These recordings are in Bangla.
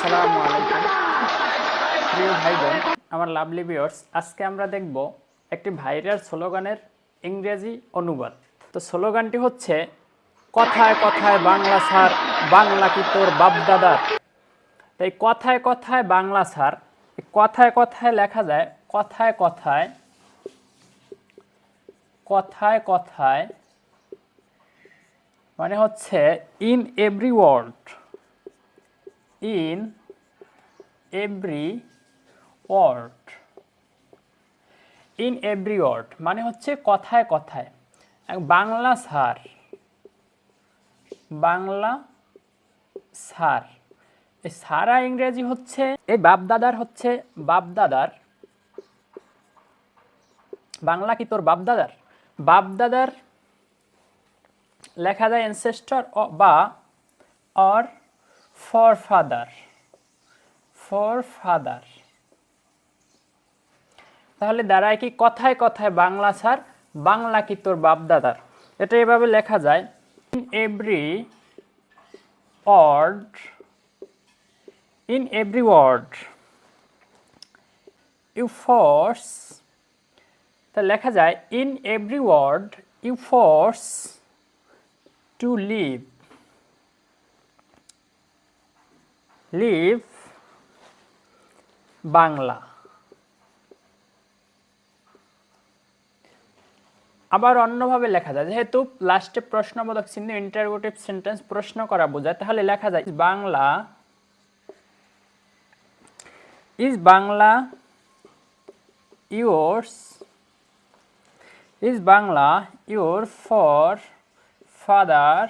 আসসালামু আলাইকুম। প্রিয় ভাই বোন আমার লাভলি ভিউয়ার্স আজকে আমরা দেখব একটি ভাইরাল স্লোগানের ইংরেজি অনুবাদ। তো স্লোগানটি হচ্ছে, কথায় কথায় বাংলা স্যার, বাংলা কি তোর বাপদাদার? তো এই কথায় কথায় বাংলা স্যার কথায় কথায় লেখা যায়, কথায় কথায় কথায় কথায় মানে হচ্ছে in every word in every word in every word মানে হচ্ছে কথায় কথায়। বাংলা স্যার। বাংলা স্যার। এই সারা ইংরেজি হচ্ছে, এই বাপদাদার হচ্ছে বাপদাদার। বাংলা কি তোর বাপদাদার? বাপদাদার লেখা যায় অ্যানসেস্টর বা or for father forefather তাহলে দাঁড়ায় কি কথায় কথায় বাংলা স্যার? বাংলা কি তোর বাপদাদার? এটা এভাবে লেখা যায় in every word in every word you force তা লেখা যায় in every word you force to live live Bangla. আবার অন্যভাবে লেখা যায়, যেহেতু লাস্টে প্রশ্নবোধক চিহ্ন ইন্টারোগেটিভ সেন্টেন্স প্রশ্ন করা বোঝায়, তাহলে লেখা যায় Bangla is Bangla yours is Bangla your forefather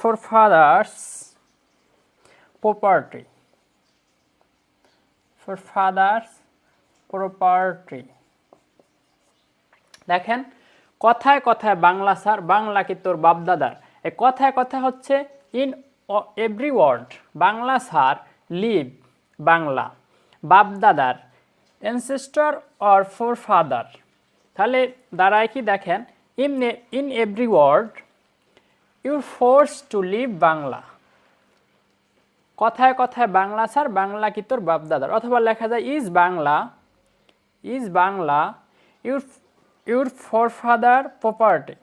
forefathers property. For fathers, property. দেখেন, কথায় কথায় বাংলা স্যার, বাংলা কি তোর বাপদাদার? এই কথায় কথা হচ্ছে in every word Bangla sir live Bangla. বাপদাদার অ্যানসেস্টর অর ফোর ফাদার তাহলে দাঁড়ায় কি দেখেন in in every word your force to live Bangla. কথায় কথায় বাংলা স্যার, বাংলা কি তোর বাপদাদার? অথবা লেখা যায়, is Bangla is Bangla, your your forefather property.